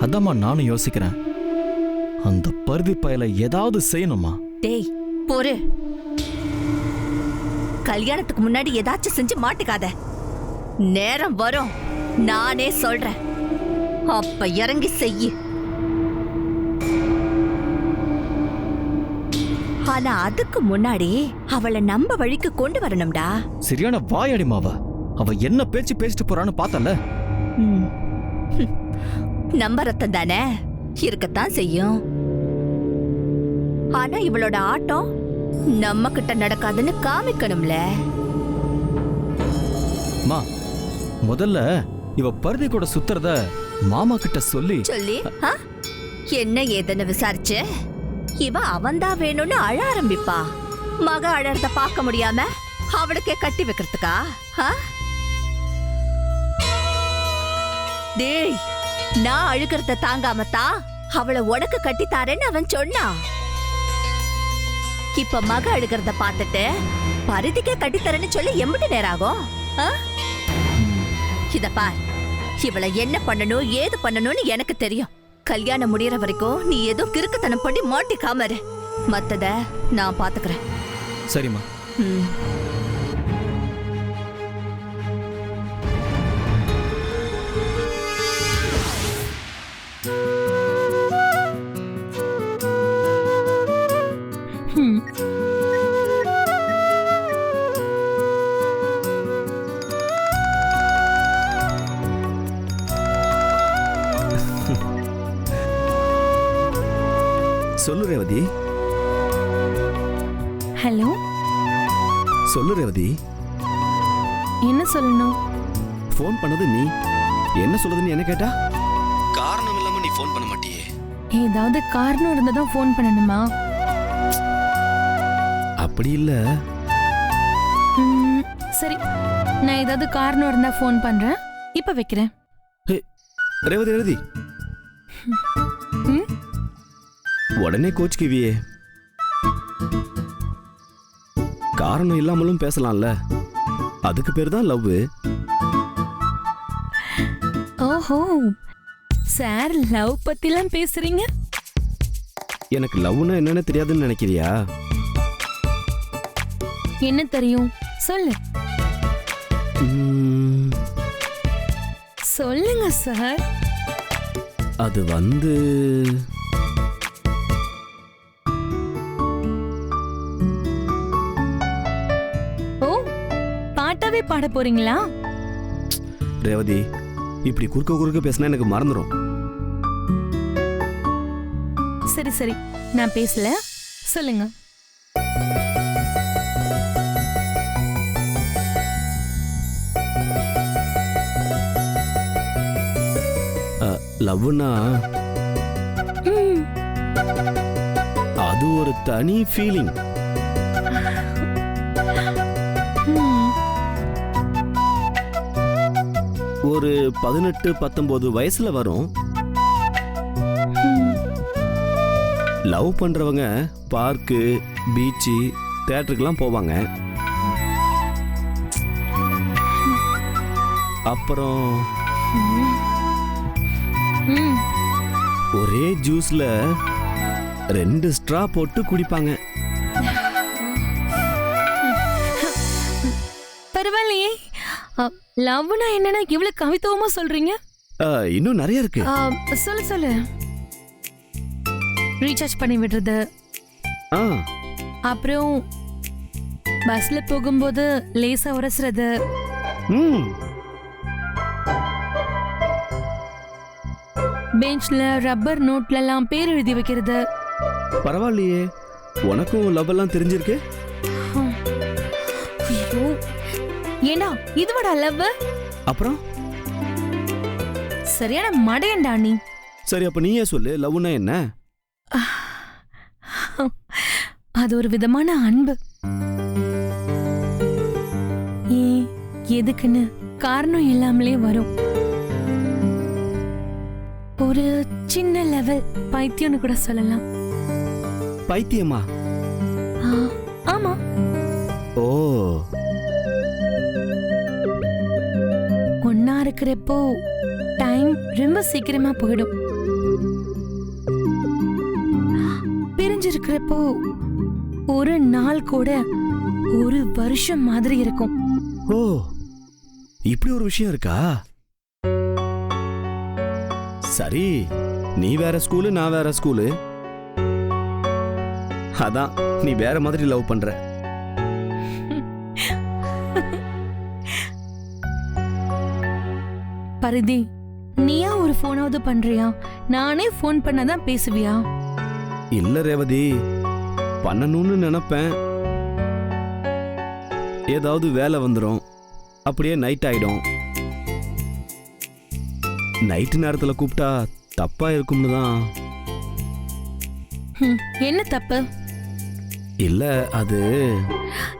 அதாம்மா நானும் யோசிக்கிறேன். அந்த பருதி பயல ஏதாவது செய்யணுமா? டேய் பொறு கல்யாணத்துக்கு முன்னாடி ஏதாச்சும் செஞ்சு மாட்டிக்காத. நேரம் வரும். நானே சொல்றேன். அப்ப இறங்கி செய்யு. ஆனா அதுக்கு முன்னாடி அவளை நம்ம வழிக்கு கொண்டு வரணும்டா. சரியான வாயடிமாவ அவ. என்ன பேச்சு பேசிட்டு போறான்னு பார்த்தல. நம்ம ரத்தம் தானே? இருக்கத்தான் செய்யும். ஆனா இவளோட ஆட்டம் நம்ம கிட்ட நடக்காதுன்னு காமிக்கணும்ல. மா முதல்ல இவ பருதி கூட சுத்துறத மாமா கிட்ட சொல்லி. சொல்லி? ஆ? என்ன ஏதுன்னு விசாரிச்சு? இவ அவன்தான் வேணும்னு அழ ஆரம்பிப்பா. மக அழறத பார்க்க முடியாம அவளுக்கே கட்டி வைக்கிறதுக்கா? ஆ? டேய் நான் அழுகிறத தாங்காம தான் அவளை உனக்கு கட்டி தாரேன்னு அவன் சொன்னான் இப்ப மக அழுகிறத பார்த்துட்டு பருதிக்கே கட்டித்தரேன்னு சொல்லி எம்பிட்டு நேரம் ஆகும்? இத பார். இவளை என்ன பண்ணணும் ஏது பண்ணணும்னு எனக்கு தெரியும். கல்யாணம் முடியற வரைக்கும் நீ ஏதோ கிறுக்குத்தனம் பண்ணி மாட்டிக்காம இரு. மத்தத நான் பாத்துக்கிறேன். சரிம்மா. ம். ரேவதி. ஹலோ? சொல்லு ரேவதி. என்ன சொல்லணும்? ஃபோன் பண்ணது நீ. என்ன சொல்லுதுன்னு என்ன கேட்டா? காரணம் இல்லாம நீ ஃபோன் பண்ண மாட்டியே. ஏதாவது காரணம் இருந்தா தான் ஃபோன் பண்ணணுமா? அப்படி இல்ல. சரி. நான் ஏதாவது காரணம் இருந்தா ஃபோன் பண்றேன். இப்ப வைக்கிறேன். ரேவதி ரேவதி. ம்? உடனே கோச்சுக்குவியே காரணம் இல்லாமலும் பேசலாம்ல. அதுக்கு பேர் தான் லவ் ஓஹோ சார் லவ் பத்திலாம் பேசுறீங்க? எனக்கு லவ்னா என்னன்னு தெரியாதுன்னு நினைக்கிறியா? என்ன தெரியும்? சொல்லு. ம், சொல்லுங்க சார். அது வந்து பாட்டாவே பாட போறீங்களா? ரேவதி இப்படி குறுக்க குறுக்க பேசினா எனக்கு மறந்துடும் சரி சரி. நான் பேசல. சொல்லுங்க. லவ்னா? அது ஒரு தனி ஃபீலிங் ஒரு பதினெட்டு பத்தொன்பது வயசுல வரும். லவ் பண்றவங்க பார்க்கு பீச்சு தேட்டருக்குலாம் போவாங்க. அப்புறம் ஒரே ஜூஸ்ல ரெண்டு ஸ்ட்ரா போட்டு குடிப்பாங்க. பரவாயில்லையே. லவ்னா என்னன்னா இவ்வளவு கவித்துவமா சொல்றீங்க? இன்னும் நிறைய இருக்கு. சொல்லு சொல்லு. ரீசார்ஜ் பண்ணி விடுறது. அப்புறம் பஸ்ல போகும்போது லேசா உரசுறது. பெஞ்ச்ல ரப்பர் நோட்ல எல்லாம் பேர் எழுதி வைக்கிறது. பரவாயில்லையே. உனக்கும் லவ் எல்லாம் தெரிஞ்சிருக்கு? ஏண்டா இதுவடா லவ் அப்புறம்? சரியான மடையண்டா நீ. சரி அப்ப நீயே சொல்லு லவ்னா என்ன? அது ஒரு விதமான அன்பு. ஏன் எதுக்குன்னு காரணம் இல்லாமலே வரும். ஒரு சின்ன லெவல் பைத்தியம்னு கூட சொல்லலாம். பைத்தியமா? ஆமா. இருக்கிறப்போ டைம் ரொம்ப சீக்கிரமா போயிடும். பிரிஞ்சிருக்கிறப்போ ஒரு நாள் கூட ஒரு வருஷம் மாதிரி இருக்கும். ஓ இப்படி ஒரு விஷயம் இருக்கா? சரி நீ வேற ஸ்கூலு நான் வேற ஸ்கூலு அதான் நீ வேற மாதிரி லவ் பண்ற. பரிதி நீயா ஒரு போனாவது பண்றியா? நானே ஃபோன் பண்ணாதான் பேசுவியா? இல்ல ரேவதி பண்ணணும்னு நினைப்பேன். ஏதாவது வேலை வந்துடும் அப்படியே நைட் ஆயிடும். நைட்டு நேரத்துல கூப்பிட்டா தப்பா இருக்கும்னு தான். ஹம், என்ன தப்பு? இல்ல அது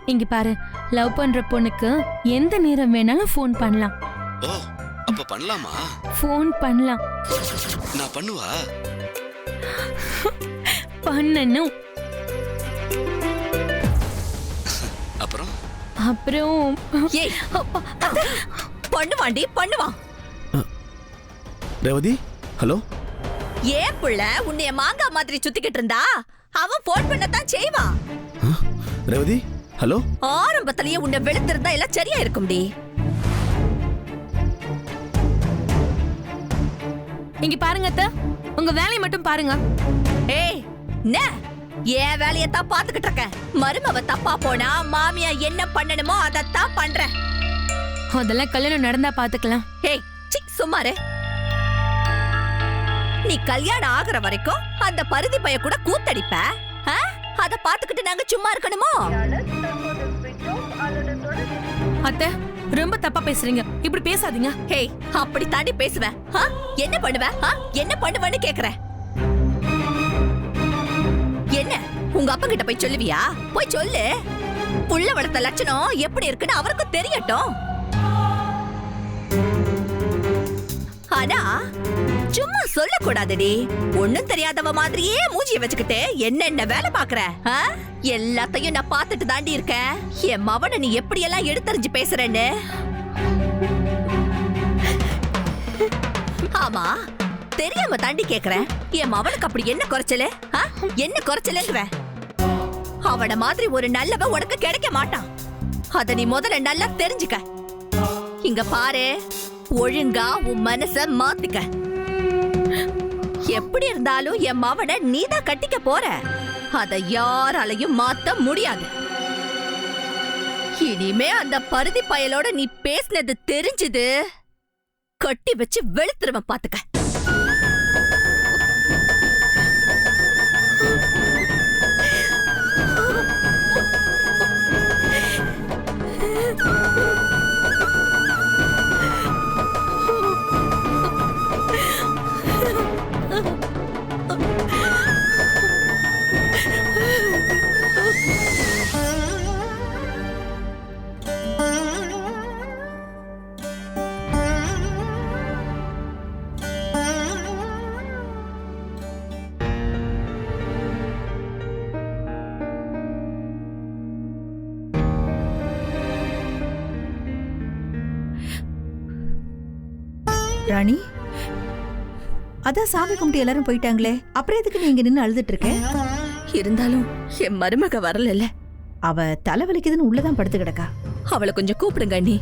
இங்க பாரு லவ் பண்ற பொண்ணுக்கு எந்த நேரம் வேணாலும் ஃபோன் பண்ணலாம். ஓ அப்ப பண்ணலாமா? ஃபோன் பண்ணலாம். நான் பண்ணுவா? பண்ணணும். அப்புறம்? அப்புறம் ஏய் அத்தை, பண்ணுவாண்டி பண்ணுவான் ரேவதி ஹலோ? ஏன் புள்ள உன்னைய மாங்காய் மாதிரி சுத்திக்கிட்டு இருந்தா? அவன் போன் பண்ணத்தான் செய்வான் ரேவதி ஹலோ? ஆரம்பத்திலேயே உன்னை வெளுத்திருந்தா எல்லாம் சரியா இருக்கும்டி இங்க பாருங்க அத்தை. உங்க வேலையை மட்டும் பாருங்க. ஏய் என்ன? என் வேலையத்தான் பாத்துக்கிட்டு இருக்கேன். மருமவ தப்பா போனா மாமியா என்ன பண்ணணுமோ அதத்தான் பண்றேன். அதெல்லாம் கல்யாணம் நடந்தா பாத்துக்கலாம். ஏய் சி சும்மாரு நீ கல்யாணம் ஆகுற வரைக்கும் அந்த பருதி பைய கூட கூத்தடிப்ப? ஆ? அத பாத்துக்கிட்டு நாங்க சும்மா இருக்கணுமோ? அத்தை ரொம்ப தப்பா பேசுறீங்க. இப்படி பேசாதீங்க. ஹேய் அப்படி தாண்டி பேசுவேன் என்ன பண்ணுவேன் என்ன பண்ணுவேன்னு கேக்குறேன் என்ன உங்க அப்பா கிட்ட போய் சொல்லுவியா? போய் சொல்லு. புள்ள வளர்த்த லட்சணம் எப்படி இருக்குன்னு அவருக்கும் தெரியட்டும். ஆனா சும்மா சொல்லக்கூடாதுடி. ஒண்ணும் தெரியாதவ மாதிரியே மூஞ்சிய வச்சுக்கிட்டு என்னென்ன வேலை பாக்குற ஆ? எல்லாத்தையும் நான் பார்த்துட்டு தாண்டி இருக்கேன். என் மவனை நீ எப்படி எல்லாம் எடுத்தறிஞ்சு பேசுறேன்னு? ஆமா தெரியாம தாண்டி கேக்குறேன் என் மவனுக்கு அப்படி என்ன குறைச்சலு? ஆ? என்ன குறைச்சலன்ற அவன மாதிரி ஒரு நல்லவன் உனக்கு கிடைக்க மாட்டான். அத நீ முதல்ல நல்லா தெரிஞ்சுக்க. இங்க பாரு ஒழுங்கா உன் மனச மாத்திக்க. எப்படி இருந்தாலும் என் மவனை நீதான் கட்டிக்க போற. அத யாராலையும் மாத்த முடியாது. இனிமே அந்த பருதி பயலோட நீ பேசினது தெரிஞ்சது. கட்டி வச்சு வெளுத்துருவன் பாத்துக்க. அதான் சாமி கும்பிட்டு எல்லாரும் போயிட்டாங்களே. அப்புறம் எதுக்கு நீங்க நின்னு அழுதுட்டு இருக்க இருந்தாலும் என் மருமக வரல அவ தலைவலிக்குதுன்னு உள்ளதான் படுத்து கிடக்கா. அவளை கொஞ்சம் கூப்பிடுங்க அண்ணி.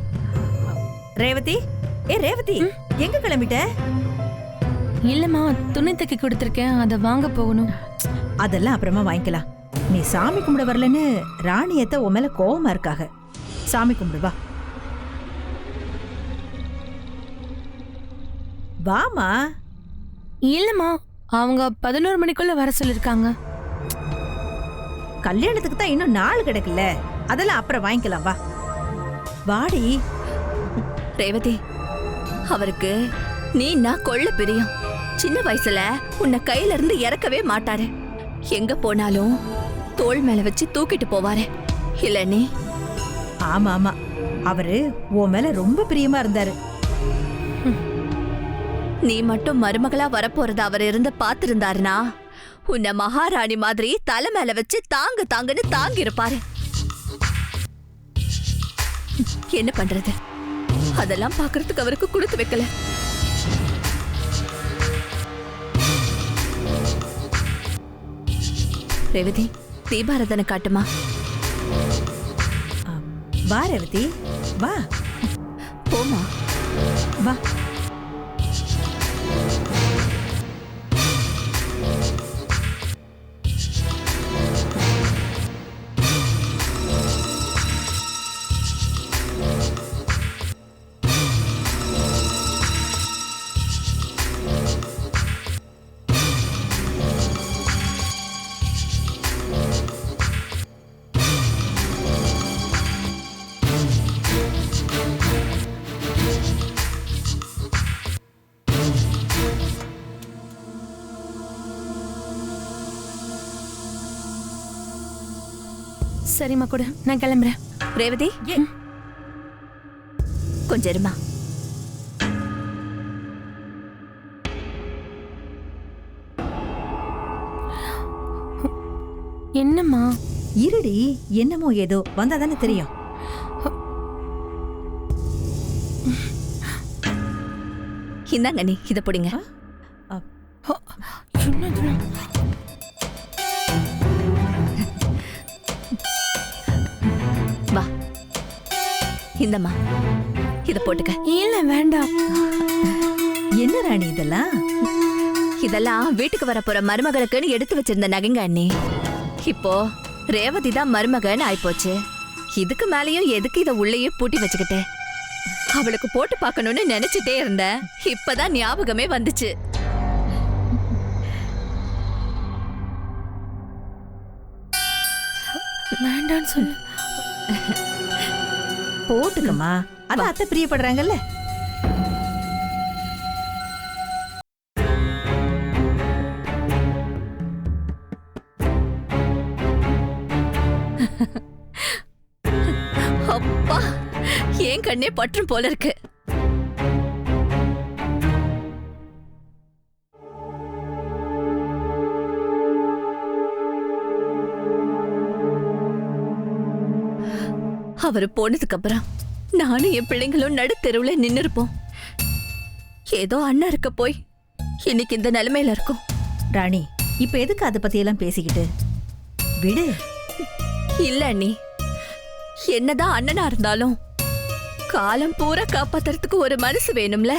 ரேவதி ஏ ரேவதி எங்க கிளம்பிட்ட? இல்லம்மா துணி தைக்க கொடுத்துருக்கேன். அதை வாங்க போகணும். அதெல்லாம் அப்புறமா வாங்கிக்கலாம். நீ சாமி கும்பிட வரலன்னு ராணியத்த உன் மேல கோவமா இருக்காக. சாமி கும்பிடு வா. வாமா. இல்லம்மா அவங்க பதினோரு மணிக்குள்ள வர சொல்லிருக்காங்க. கல்யாணத்துக்கு தான் இன்னும் நாள் கிடக்குல்ல? அதெல்லாம் அப்புறம் வாங்கிக்கலாம் வா. வாடி. ரேவதி அவருக்கு நீ நான் கொள்ள பிரியம்? சின்ன வயசுல உன்னை கையில இருந்து இறக்கவே மாட்டாரு. எங்க போனாலும் தோள் மேல வச்சு தூக்கிட்டு போவாரு. இல்ல நீ? ஆமா ஆமா. அவரு உன் மேல ரொம்ப பிரியமா இருந்தாரு. நீ மட்டும் மருமகளா வரப்போறத அவர் இருந்து பாத்திருந்தாருனா? உன்னை மகாராணி மாதிரி தலை மேல வச்சு தாங்கு தாங்குன்னு தாங்கி இருப்பாரு என்ன பண்றது? அதெல்லாம் பாக்குறதுக்கு அவருக்கு கொடுத்து வைக்கல. ரேவதி தீபாரதனை காட்டுமா? வா ரேவதி. வா. போமா வா. சரிம்மா கூட. நான் கிளம்புறேன். ரேவதி? கொஞ்சம் இருமா. என்னம்மா? இருடி என்னமோ ஏதோ. வந்தா தானே தெரியும். இந்தாங்க நீ இதை பிடிங்க. இந்தம்மா இதை போட்டுக்க. இல்ல வேண்டாம். என்ன ராணி இதெல்லாம்? இதெல்லாம் வீட்டுக்கு வர போற மருமகளுக்குன்னு எடுத்து வச்சிருந்த நகைங்க அண்ணி. இப்போ ரேவதி தான் மருமகன்னு ஆயிப்போச்சு. இதுக்கு மேலேயும் எதுக்கு இதை உள்ளேயே பூட்டி வச்சுக்கிட்டேன் அவளுக்கு போட்டு பார்க்கணும்னு நினைச்சிட்டே இருந்தேன். இப்பதான் ஞாபகமே வந்துச்சு. வேண்டான்னு சொல்லு. போட்டுக்கம்மா. அதான் அத்தை பிரியப்படுறாங்கல்ல. அப்பா ஏன் கண்ணே பற்றும் போல இருக்கு. அவரு போனதுக்கு அப்புறம் நானும் என் பிள்ளைங்களும் நடுத்தெருவுல நின்னு இருப்போம் ஏதோ அண்ணா இருக்க போய் இன்னைக்கு இந்த நிலைமையில இருக்கும். ராணி இப்ப எதுக்கு அதை பத்தி எல்லாம் பேசிக்கிட்டு? விடு. இல்ல அண்ணி. என்னதான் அண்ணனா இருந்தாலும் காலம் பூரா காப்பாத்துறதுக்கு ஒரு மனசு வேணும்ல.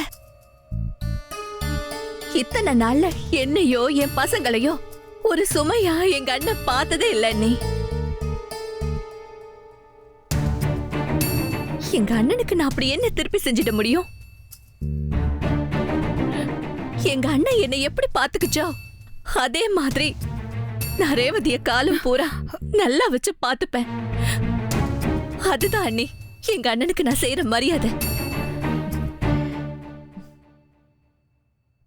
இத்தனை நாள்ல என்னையோ என் பசங்களையோ ஒரு சுமையா எங்க அண்ணன் பார்த்ததே இல்ல அண்ணி. எங்க அண்ணனுக்கு நான் அப்படி என்ன திருப்பி செஞ்சிட முடியும்? எங்க அண்ணன் என்னை எப்படி பாத்துக்குச்சோ அதே மாதிரி நான் ரேவதிய காலம் பூரா நல்லா வச்சு பாத்துப்பேன். அதுதான் அண்ணி எங்க அண்ணனுக்கு நான் செய்யற மரியாதை.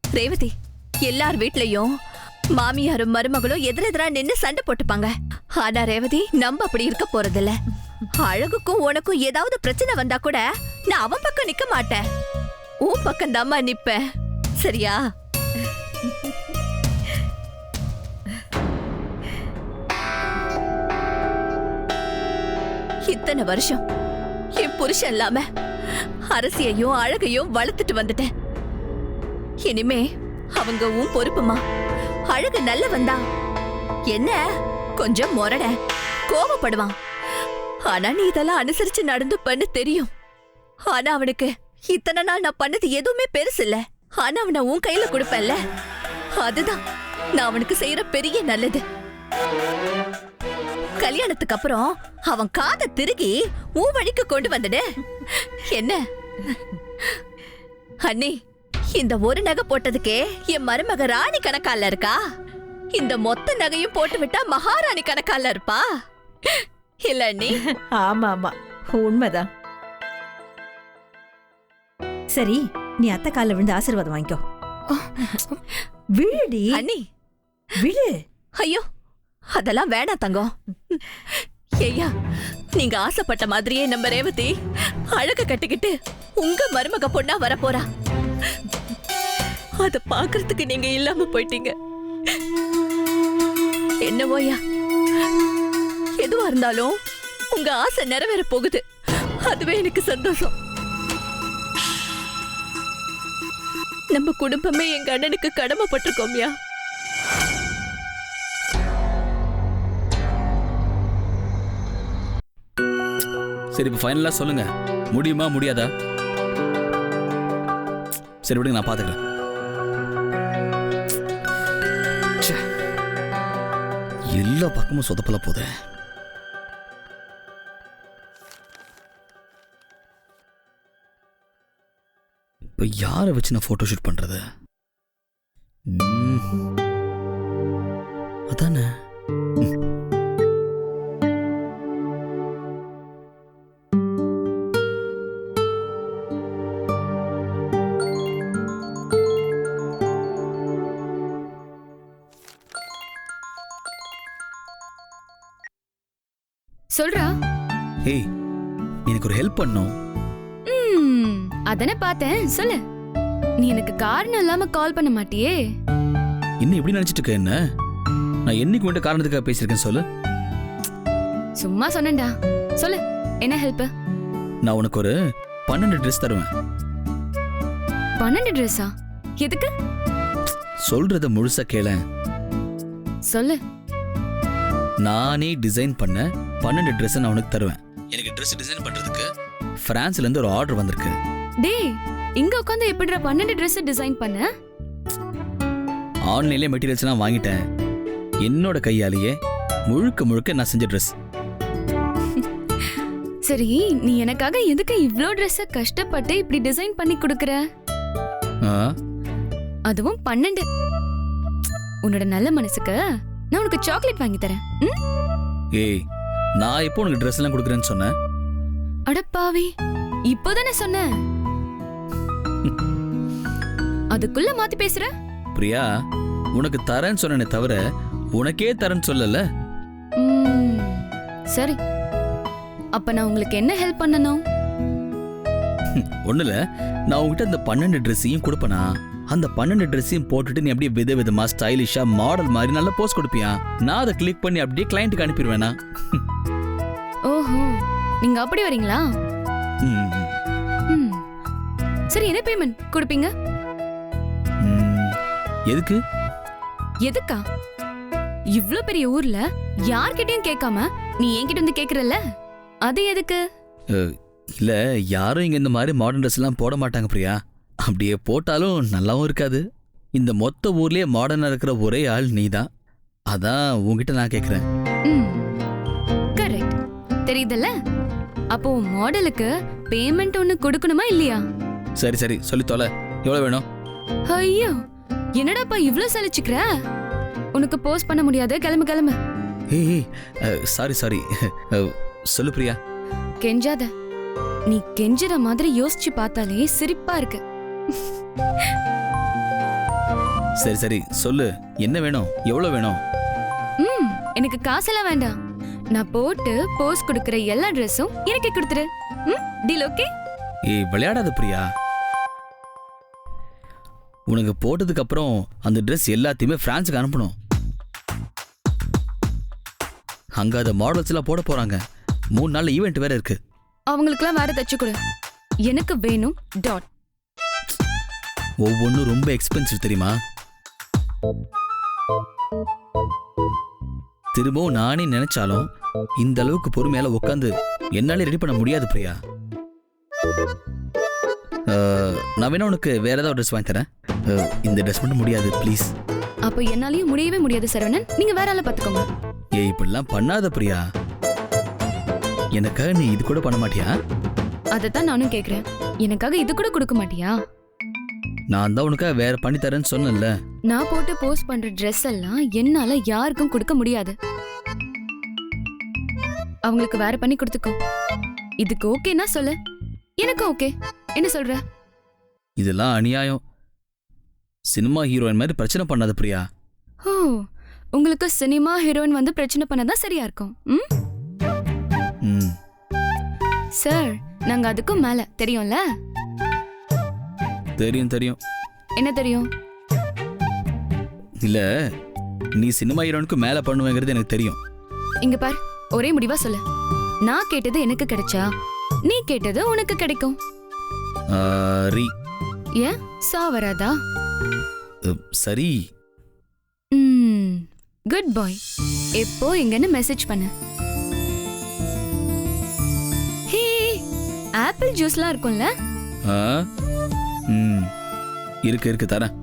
ரேவதி எல்லார் வீட்லயும் மாமியாரும் மருமகளும் எதிரெதிரா நின்னு சண்டை போட்டுப்பாங்க. ஆனா ரேவதி நம்ம அப்படி இருக்க போறதில்லை. அழகுக்கும் உனக்கும் ஏதாவது பிரச்சனை வந்தா கூட நான் அவன் பக்கம் நிக்க மாட்டேன். உன் பக்கம் தாம்மா நிப்பேன். சரியா? இத்தனை வருஷம் என் புருஷன் இல்லாம அரசியையும் அழகையும் வளர்த்துட்டு வந்துட்டேன். இனிமே அவங்க உன் பொறுப்புமா? அழகு நல்ல வந்தா என்ன? கொஞ்சம் முரட கோபப்படுவான் ஆனா நீ இதெல்லாம் அனுசரிச்சு நடந்துப்பன்னு தெரியும். ஆனா அவனுக்கு இத்தனை நாள் நான் பண்ணது எதுவுமே பெருசு இல்ல ஆனா அவனை உன் கையில கொடுப்பேன்ல. அதுதான் நான் அவனுக்கு செய்யற பெரிய நல்லது. கல்யாணத்துக்கு அப்புறம் அவன் காதை திருகி உன் வழிக்கு கொண்டு வந்துடு என்ன? அண்ணி இந்த ஒரு நகை போட்டதுக்கே என் மருமக ராணி கணக்கால இருக்கா? இந்த மொத்த நகையும் போட்டு விட்டா மகாராணி கணக்கால இருப்பா? இல்ல அண்ணி ஆமா ஆமா. உண்மைதான். சரி நீ அத்தை காலில் விழுந்து ஆசீர்வாதம் வாங்கிக்கோ. விழுடி. அண்ணி. விழு. ஐயோ அதெல்லாம் வேணாம் தங்கம். ஐயா நீங்க ஆசைப்பட்ட மாதிரியே நம்ம ரேவதி அழக கட்டிக்கிட்டு உங்க மருமக பொண்ணா வரப்போறா. அத பாக்குறதுக்கு நீங்க இல்லாம போயிட்டீங்க. என்னவோயா எதுவா இருந்தாலும் உங்க ஆசை நிறைவேற போகுது. அதுவே எனக்கு சந்தோஷம். நம்ம குடும்பமே எங்க அண்ணனுக்கு கடமைப்பட்டிருக்கோம்யா சரி இப்போ ஃபைனலாக சொல்லுங்க. முடியுமா முடியாதா? சரி விடுங்க நான் பார்த்துக்கிறேன் எல்லா பக்கமும் சொதப்பல போதேன் இப்போ யாரை வச்சு நான் ஃபோட்டோ ஷூட் பண்ணுறது அதானே. சொல்றா. ஏய் எனக்கு ஒரு ஹெல்ப் பண்ணும். அதானே பார்த்தேன். சொல்லு. நீ எனக்கு காரணம் இல்லாம கால் பண்ண மாட்டியே. இன்னும் எப்படி நினைச்சிட்டு இருக்க என்ன? நான் என்னைக்கு வேண்டிய காரணத்துக்காக பேசியிருக்கேன் சொல்லு. சும்மா சொன்னேன்டா. சொல்லு. என்ன ஹெல்ப் நான் உனக்கு ஒரு பன்னெண்டு ட்ரெஸ் தருவேன். பன்னெண்டு ட்ரெஸ்ஸா எதுக்கு? சொல்றத முழுசா கேளேன் சொல்லு. நானே டிசைன் பண்ண பன்னெண்டு ட்ரெஸ் நான் உனக்கு தருவேன். எனக்கு ட்ரெஸ் டிசைன் பண்றதுக்கு பிரான்ஸ்ல இருந்து ஒரு ஆர்டர் வந்திருக்கு. டேய் இங்க உட்காந்து எப்படிடா பன்னெண்டு Dress டிசைன் பண்ண? ஆன்லைன்லேயே மெட்டீரியல்ஸ் எல்லாம் வாங்கிட்டேன். என்னோட கையாலேயே முழுக்க முழுக்க நான் செஞ்ச ட்ரெஸ் சரி நீ எனக்காக எதுக்கு இவ்ளோ Dress கஷ்டப்பட்டு இப்படி டிசைன் பண்ணி கொடுக்கற? அதுவும் பன்னெண்டு. உன்னோட நல்ல மனசுக்கு நான் உனக்கு சாக்லேட் வாங்கி தரேன்? ஏய் நான் எப்போ உனக்கு ட்ரெஸ் எல்லாம் கொடுக்குறேன்னு சொன்னேன்? அடப்பாவி இப்போதானே சொன்னேன். அதுக்குள்ள மாத்தி பேசுற? பிரியா உனக்கு தரேன்னு சொன்னேனே தவிர உனக்கே தரேன்னு சொல்லல. ம், சரி. அப்ப நான் உங்களுக்கு என்ன ஹெல்ப் பண்ணணும்? ஒண்ணுல நான் உங்ககிட்ட இந்த பன்னெண்டு ட்ரெஸ்ஸையும் கொடுப்பனா? அந்த பன்னெண்டு ட்ரெஸ்ஸையும் போட்டுட்டு நீ அப்படியே வித விதமா ஸ்டைலிஷா மாடல் மாதிரி நல்லா போஸ்ட் கொடுப்பியா? நான் அதை கிளிக் பண்ணி அப்படியே கிளைண்ட்டுக்கு அனுப்பிடுவேனா? ஓஹோ நீங்க அப்படி வரீங்களா? ம். சரி என்ன பேமெண்ட் கொடுப்பீங்க. எதுக்கு? எதுக்கா? இவ்ளோ பெரிய ஊர்ல யார்கிட்டயும் கேட்காம நீ என்கிட்ட வந்து கேக்குறல்ல? அது எதுக்கு? இல்ல யாரும் இங்க இந்த மாதிரி மாடர்ன் ட்ரெஸ் எல்லாம் போட மாட்டாங்க பிரியா. அப்படியே போட்டாலும் நல்லாவும் இருக்காது. இந்த மொத்த ஊர்லயே மாடர்னா இருக்கிற ஒரே ஆள் நீதான். அதான் உன்கிட்ட நான் கேக்குறேன். கரெக்ட் தெரியுதுல்ல? அப்போ மாடலுக்கு பேமெண்ட் ஒன்னு கொடுக்கணுமா இல்லையா? சரி சரி சொல்லி தொலை எவ்வளவு வேணும்? ஐயோ என்னடாப்பா இவ்ளோ சலிச்சுக்கிற? உனக்கு போஸ்ட் பண்ண முடியாது கிளம்பு கிளம்பு. ஏய் சாரி சாரி சொல்லு பிரியா. கெஞ்சாத. நீ கெஞ்சுற மாதிரி யோசிச்சு பார்த்தாலே சிரிப்பா இருக்கு. சரி சரி சொல்லு. என்ன வேணும்? எவ்வளவு வேணும்? ம் எனக்கு காசெல்லாம் வேண்டாம். நான் போட்டு போஸ்ட் கொடுக்கிற எல்லா ட்ரெஸ்ஸும் எனக்கு கொடுத்துரு. ம் டீல் ஓகே? ஏய் விளையாடாத பிரியா. உனக்கு போட்டதுக்கு அப்புறம் அந்த ட்ரெஸ் எல்லாத்தையுமே பிரான்ஸுக்கு அனுப்பணும். அங்க அந்த மாடல்ஸ் எல்லாம் போட போறாங்க. மூணு நாள்ல ஈவெண்ட் வேற இருக்கு. அவங்களுக்குலாம் வேற தச்சு கொடு. எனக்கு வேணும் டாட் ஒவ்வொன்றும் ரொம்ப எக்ஸ்பென்சிவ் தெரியுமா? திரும்பவும் நானே நினைச்சாலும் இந்த அளவுக்கு பொறுமையால உட்காந்து என்னாலே ரெடி பண்ண முடியாது பிரியா. நான் வேணா உனக்கு வேற ஏதாவது ட்ரெஸ் வாங்கி தரேன். இந்த ட்ரெஸ் மட்டும் முடியாது ப்ளீஸ் அப்போ என்னாலயும் முடியவே முடியாது சரவணன். நீங்க வேற ஆளை பாத்துக்கோங்க ஏய் இப்படிலாம் பண்ணாத பிரியா. எனக்காக நீ இது கூட பண்ண மாட்டியா? அதைத்தான் நானும் கேக்குறேன். எனக்காக இது கூட கொடுக்க மாட்டியா? நான் தான் உனக்காக வேற பண்ணி தரேன்னு சொன்னேன்ல. நான் போட்டு போஸ்ட் பண்ற ட்ரெஸ் எல்லாம் என்னால யாருக்கும் கொடுக்க முடியாது. அவங்களுக்கு வேற பண்ணி கொடுத்துக்கோ. இதுக்கு ஓகேனா சொல்லு. எனக்கு ஓகே. என்ன சொல்ற? இதெல்லாம் அநியாயம். சினிமா ஹீரோயின் மாதிரி பிரச்சனை பண்ணாத பிரியா. ஓ உங்களுக்கு சினிமா ஹீரோயின் வந்து பிரச்சனை பண்ணதான் சரியா இருக்கும். ம்? ம். சார் நாங்க அதுக்கும் மேல. தெரியும்ல? தெரியும் தெரியும். என்ன தெரியும்? இல்ல நீ சினிமா ஹீரோனுக்கு மேல பண்ணுவேங்கிறது எனக்கு தெரியும். இங்க பார் ஒரே முடிவா சொல்லு. நான் கேட்டது எனக்கு கிடைச்சா நீ கேட்டது உனக்கு கிடைக்கும். ஆ, ரீ. ஏன்? சா வராதா? சரி. குட் பாய் எப்போ எங்கன்னு மெசேஜ் பண்ணு. ஹே ஆப்பிள் ஜூஸ்லாம் இருக்கும்ல? ஆ ம் இருக்கு இருக்கு தரேன்.